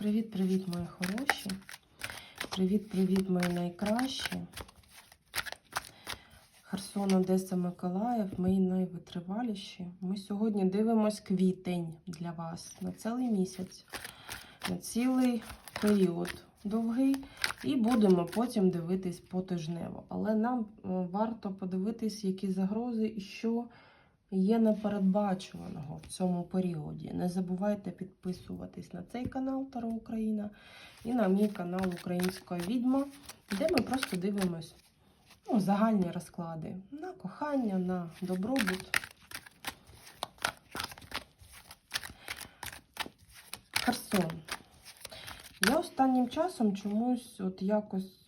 Привіт-привіт, мої хороші. Привіт-привіт, мої найкращі. Херсон, Одеса, Миколаїв, мої найвитриваліші. Ми сьогодні дивимось квітень для вас на цілий місяць, на цілий період довгий. І будемо потім дивитись потижнево. Але нам е, варто подивитись, які загрози і що є непередбачуваного в цьому періоді. Не забувайте підписуватись на цей канал Таро Україна і на мій канал Українська Відьма, де ми просто дивимось ну, загальні розклади на кохання, на добробут. Херсон. Я останнім часом чомусь от якось,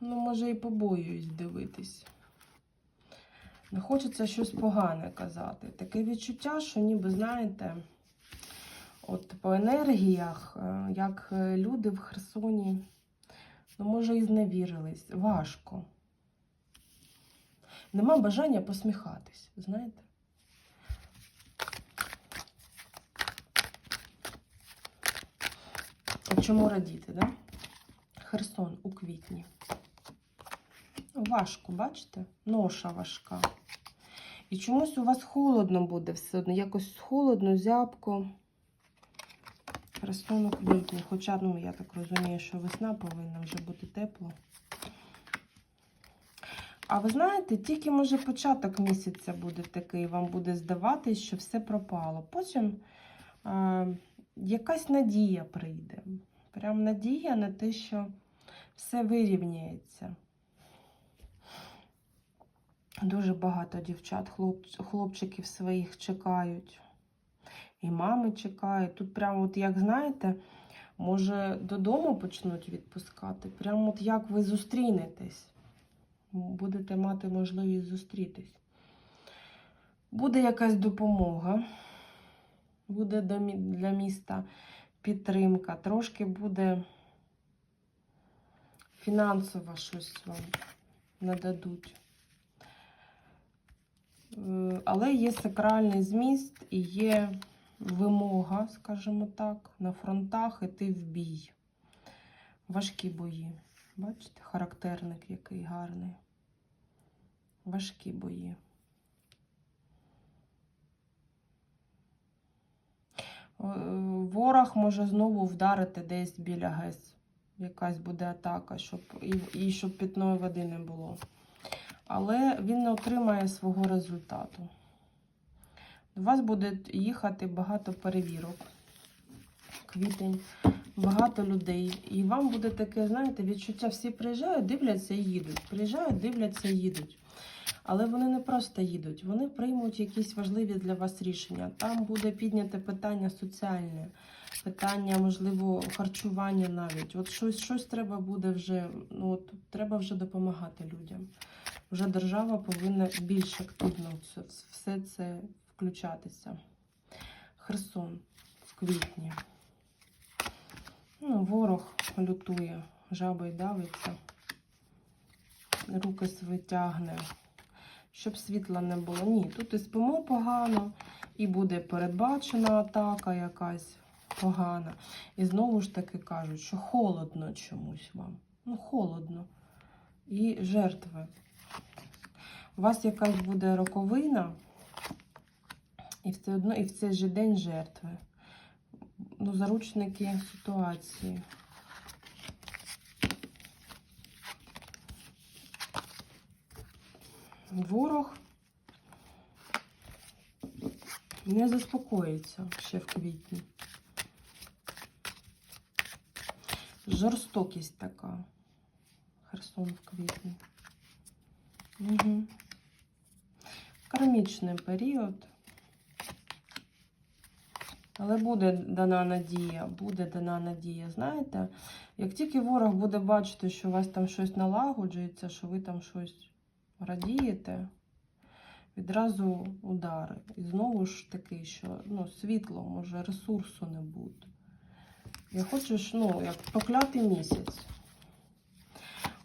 ну, може, і побоююсь дивитись. Не хочеться щось погане казати. Таке відчуття, що ніби, знаєте, от по енергіях, е, як е, люди в Херсоні, ну, може, і зневірились. Важко. Нема бажання посміхатись, знаєте? Чому радіти, да? Херсон у квітні. Важко, бачите? Ноша важка. І чомусь у вас холодно буде все одно. Якось холодно, зябко. Херсон у. Хоча, ну, я так розумію, що весна повинна вже бути тепло. А ви знаєте, тільки може початок місяця буде такий, вам буде здаватись, що все пропало. Потім а, якась надія прийде. Прям надія на те, що все вирівняється. Дуже багато дівчат, хлоп, хлопчиків своїх чекають. І мами чекають. Тут прямо, от як знаєте, може додому почнуть відпускати. Прямо от як ви зустрінетесь. Будете мати можливість зустрітись. Буде якась допомога. Буде для міста підтримка. Трошки буде фінансово щось вам нададуть. Але є сакральний зміст і є вимога, скажімо так, на фронтах іти в бій. Важкі бої. Бачите, характерник який гарний. Важкі бої. Ворог може знову вдарити десь біля ГЕС. Якась буде атака, щоб і, і щоб питної води не було але він не отримає свого результату. До вас буде їхати багато перевірок, квітень, багато людей. І вам буде таке, знаєте, відчуття, всі приїжджають, дивляться і їдуть. Приїжджають, дивляться і їдуть. Але вони не просто їдуть, вони приймуть якісь важливі для вас рішення. Там буде підняте питання соціальне, питання, можливо, харчування навіть. От щось щось треба буде вже, ну от треба вже допомагати людям. Вже держава повинна більш активно все це включатися. Херсон в квітні. Ну, Ворог лютує, жаба й давиться, руки свої тягне щоб світла не було. Ні, тут і спимо погано, і буде передбачена атака якась погана. І знову ж таки кажуть, що холодно чомусь вам. Ну, холодно. І жертви. У вас якась буде роковина, і все одно, і в цей же день жертви. Ну, заручники ситуації. ворог не заспокоїться ще в квітні. Жорстокість така. Херсон в квітні. Угу. Кармічний період. Але буде дана надія, буде дана надія. Знаєте, як тільки ворог буде бачити, що у вас там щось налагоджується, що ви там щось радієте, відразу удари. І знову ж таки, що ну, світло, може, ресурсу не буде. Я хочу, ну, як поклятий місяць.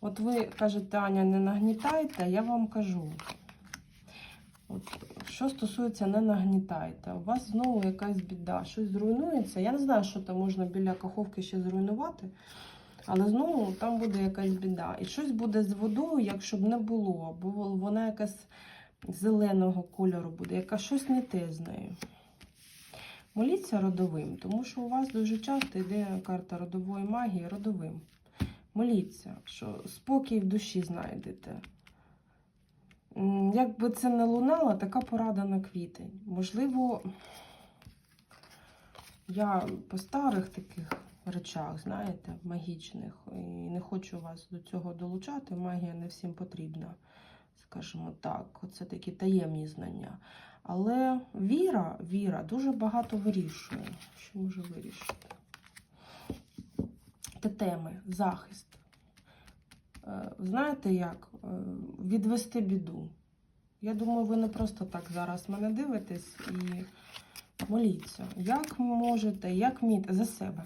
От ви кажете, Аня, не нагнітайте, я вам кажу. От, Що стосується не нагнітайте, у вас знову якась біда, щось зруйнується. Я не знаю, що там можна біля каховки ще зруйнувати, але знову там буде якась біда. І щось буде з водою, якщо б не було, бо вона якась зеленого кольору буде, яка щось не те з нею. Моліться родовим, тому що у вас дуже часто йде карта родової магії родовим. Моліться, що спокій в душі знайдете. Як би це не лунало, така порада на квітень. Можливо, я по старих таких речах, знаєте, магічних, і не хочу вас до цього долучати. Магія не всім потрібна, скажімо так. Це такі таємні знання. Але віра, віра дуже багато вирішує. Що може вирішити? Теми, захист. Е, Знаєте як? Е, Відвести біду. Я думаю, ви не просто так зараз мене дивитесь і моліться. Як можете, як вмієте, за себе.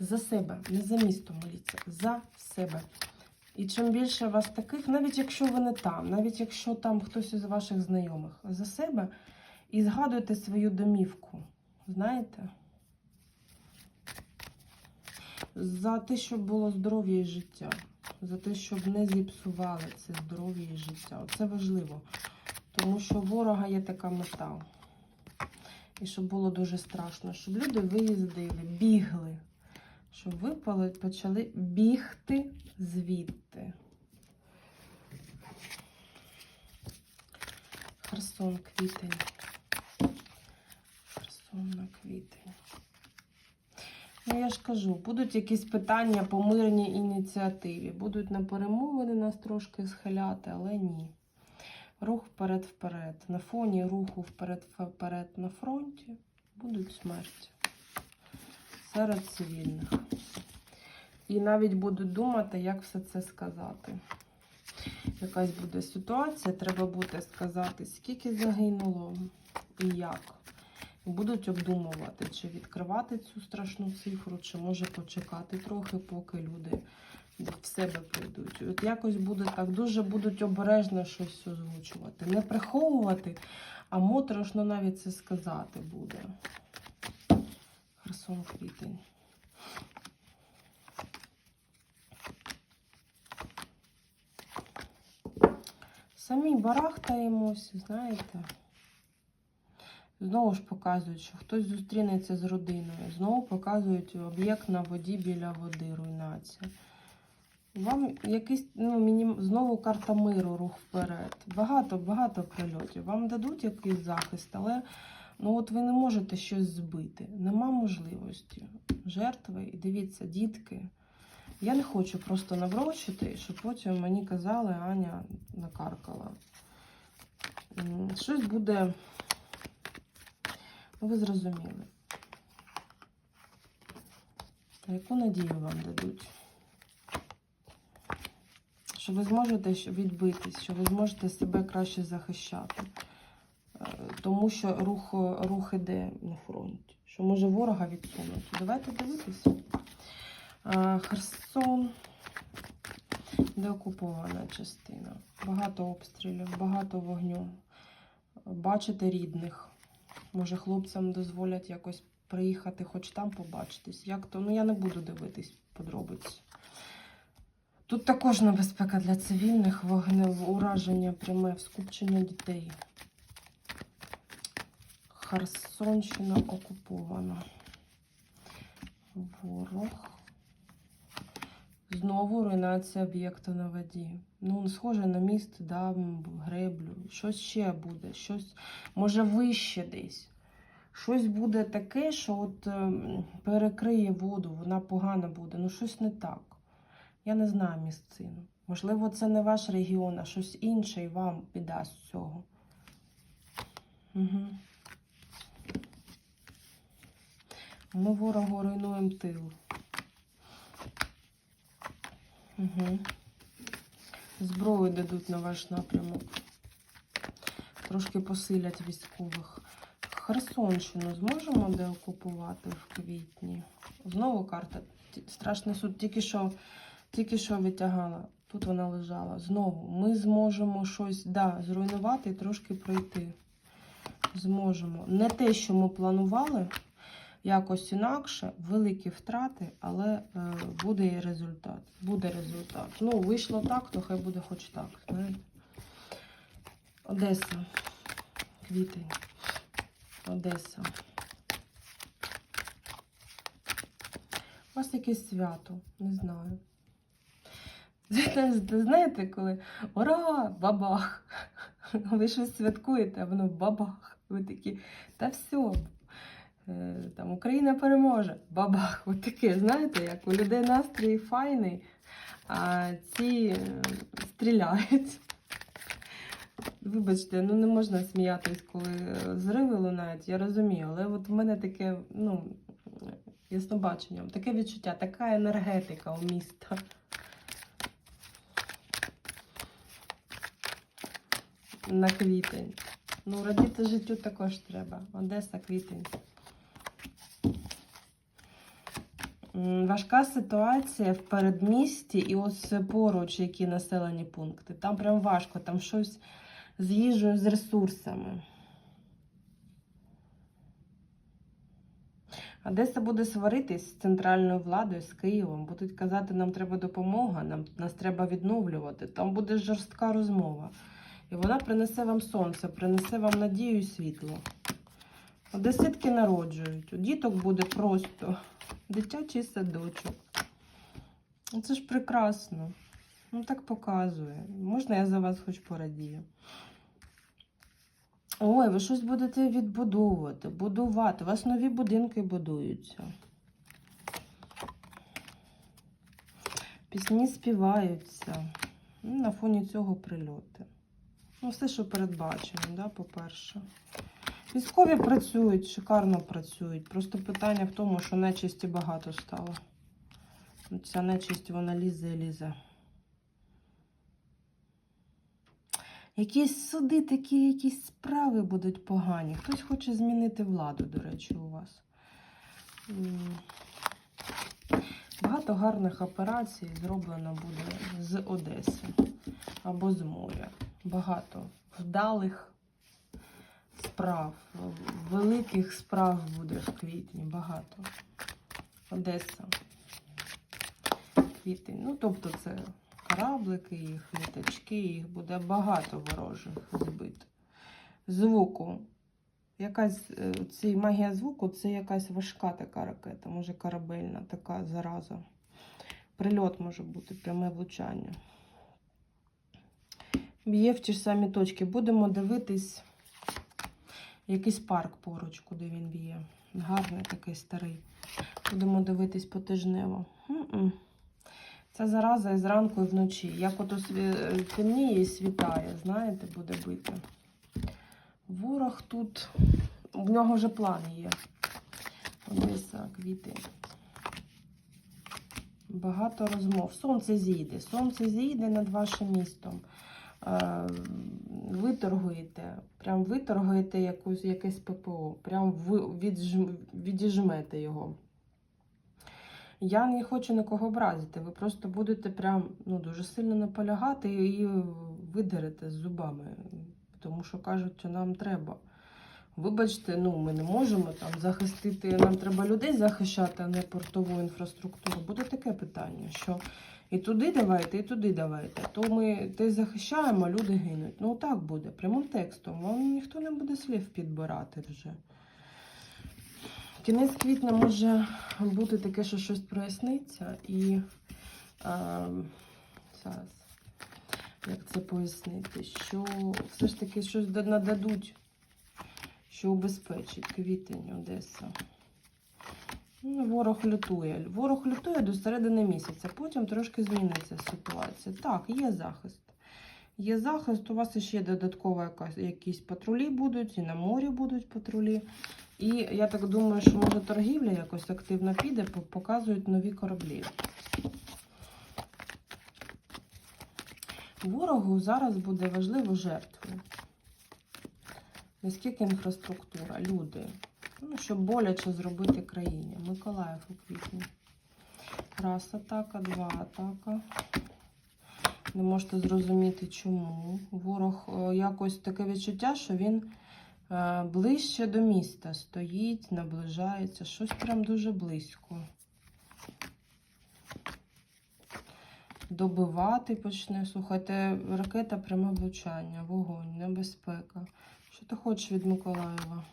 За себе, не за місто моліться, за себе. І чим більше вас таких, навіть якщо ви не там, навіть якщо там хтось із ваших знайомих, за себе і згадуйте свою домівку. Знаєте? За те, щоб було здоров'я і життя. За те, щоб не зіпсували це здоров'я і життя. Це важливо. Тому що ворога є така мета. І щоб було дуже страшно, щоб люди виїздили, бігли. Щоб ви почали бігти звідти. Херсон квітень. Херсон на квітень. Ну, я ж кажу, будуть якісь питання по мирній ініціативі. Будуть на перемовини нас трошки схиляти, але ні. Рух вперед-вперед. На фоні руху вперед-вперед на фронті будуть смерті серед цивільних. І навіть будуть думати, як все це сказати. Якась буде ситуація, треба буде сказати, скільки загинуло і як. Будуть обдумувати, чи відкривати цю страшну цифру, чи може почекати трохи, поки люди в себе прийдуть. От якось буде так, дуже будуть обережно щось озвучувати. Не приховувати, а моторошно навіть це сказати буде. Херсон квітень. Самі барахтаємось, знаєте. Знову ж показують, що хтось зустрінеться з родиною. Знову показують об'єкт на воді біля води, руйнація. Вам якийсь, ну, мінім... знову карта миру, рух вперед. Багато, багато прильотів. Вам дадуть якийсь захист, але ну, от ви не можете щось збити. Нема можливості. Жертви, і дивіться, дітки. Я не хочу просто наврочити, щоб потім мені казали, Аня накаркала. Щось буде. Ну, ви зрозуміли. Яку надію вам дадуть? Що ви зможете відбитись, що ви зможете себе краще захищати. Е, Тому що рух, рух іде на фронті. Що може ворога відсунути. Давайте дивитися. Е, Херсон, деокупована частина. Багато обстрілів, багато вогню. Бачите рідних. Може, хлопцям дозволять якось приїхати, хоч там побачитись. Як то? Ну я не буду дивитись подробиці. Тут також небезпека для цивільних, вогнев, ураження пряме, скупчення дітей. Херсонщина окупована. Ворог. Знову руйнація об'єкту на воді. Ну, схоже на міст, да, греблю. Щось ще буде, щось може вище десь. Щось буде таке, що от ем, перекриє воду, вона погана буде. Ну, щось не так. Я не знаю місцину. Можливо, це не ваш регіон, а щось інше і вам піддасть цього. Угу. Ми ворогу руйнуємо тил. Угу. Зброю дадуть на ваш напрямок. Трошки посилять військових. Херсонщину зможемо деокупувати в квітні. Знову карта. Страшний суд. Тільки що, тільки що витягала. Тут вона лежала. Знову ми зможемо щось да, зруйнувати і трошки пройти. зможемо. Не те, що ми планували, якось інакше, великі втрати, але е, буде і результат. Буде результат. Ну, вийшло так, то хай буде хоч так. Знаєте? Одеса. Квітень. Одеса. У вас якесь свято, не знаю. Знаєте, коли ура, бабах! Ви щось святкуєте, а воно бабах. Ви такі, та все, там Україна переможе, бабах. От таке, знаєте, як у людей настрій файний, а ці е, стріляють. Вибачте, ну не можна сміятись, коли е, зриви лунають, я розумію, але от в мене таке, ну, яснобачення, таке відчуття, така енергетика у міста. На квітень. Ну, радіти життю також треба. Одеса, квітень. Важка ситуація в передмісті і ось поруч, які населені пункти. Там прям важко, там щось з їжею, з ресурсами. Одеса буде сваритись з центральною владою, з Києвом. Будуть казати, нам треба допомога, нам, нас треба відновлювати. Там буде жорстка розмова. І вона принесе вам сонце, принесе вам надію і світло. Одеситки народжують. У діток буде просто дитячий садочок. Ну, Це ж прекрасно. Ну так показує. Можна я за вас хоч порадію? Ой, ви щось будете відбудовувати, будувати. У вас нові будинки будуються. Пісні співаються. Ну, На фоні цього прильоти. Ну, все, що передбачено, да, по-перше. Військові працюють, шикарно працюють. Просто питання в тому, що нечисті багато стало. Ця нечисть, вона лізе і лізе. Якісь суди, такі якісь справи будуть погані. Хтось хоче змінити владу, до речі, у вас. Багато гарних операцій зроблено буде з Одеси або з моря. Багато вдалих справ, великих справ буде в квітні. Багато. Одеса. Квітень. Ну, тобто це кораблики, їх літачки, їх буде багато ворожих збито. Звуку. Якась е, цей магія звуку це якась важка така ракета, може корабельна, така зараза. Прильот може бути, пряме влучання. Б'є в ті ж самі точки. Будемо дивитись якийсь парк поруч, куди він б'є. Гарний такий старий. Будемо дивитись потижнево. М-м. Зараза і зранку, і вночі. Як ото темніє і світає, знаєте, буде бити. Ворог тут, в нього вже план є. Одеса, квіти. Багато розмов. Сонце зійде. Сонце зійде над вашим містом. Е, Ви торгуєте, прям ви якусь, якесь ППО, прям ви відіжмете його. Я не хочу нікого образити. Ви просто будете прям ну, дуже сильно наполягати і видерете з зубами, тому що кажуть, що нам треба. Вибачте, ну ми не можемо там захистити. Нам треба людей захищати, а не портову інфраструктуру. Буде таке питання, що і туди давайте, і туди давайте. То ми те захищаємо, а люди гинуть. Ну так буде, прямим текстом. Вам ніхто не буде слів підбирати вже. Кінець квітня може бути таке, що щось проясниться, і а, зараз, як це пояснити, що все ж таки щось нададуть, що убезпечить квітень Одеса. Ну, Ворог лютує. Ворог лютує до середини місяця, потім трошки зміниться ситуація. Так, є захист. Є захист, у вас ще додатково якісь патрулі будуть, і на морі будуть патрулі. І я так думаю, що може торгівля якось активно піде, показують нові кораблі. Ворогу зараз буде важливо жертви. Не скільки інфраструктура, люди. Ну, щоб боляче зробити країні. Миколаїв у квітні. Раз атака, два атака. Не можете зрозуміти, чому. Ворог е, якось таке відчуття, що він Е, Ближче до міста стоїть, наближається, щось прям дуже близько. Добивати почне. Слухайте, ракета пряме влучання, вогонь, небезпека. Що ти хочеш від Миколаєва?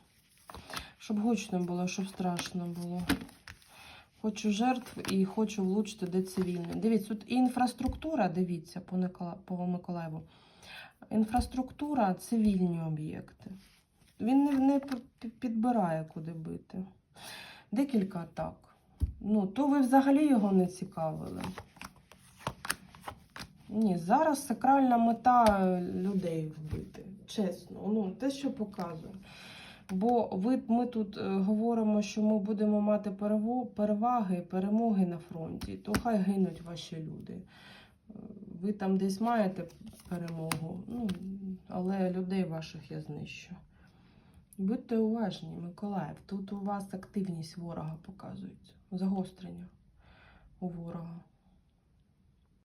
Щоб гучно було, щоб страшно було. Хочу жертв і хочу влучити де цивільне. Дивіться, тут і інфраструктура, дивіться, по, Никола... по Миколаєву. Інфраструктура, цивільні об'єкти. Він не, не підбирає, куди бити. Декілька атак. Ну, то ви взагалі його не цікавили. Ні, зараз сакральна мета людей вбити. Чесно, ну, те, що показує. Бо ви, ми тут е, говоримо, що ми будемо мати переваги, перемоги на фронті, то хай гинуть ваші люди. Е, Ви там десь маєте перемогу, ну, але людей ваших я знищу. Будьте уважні, Миколаїв. Тут у вас активність ворога показується. Загострення у ворога.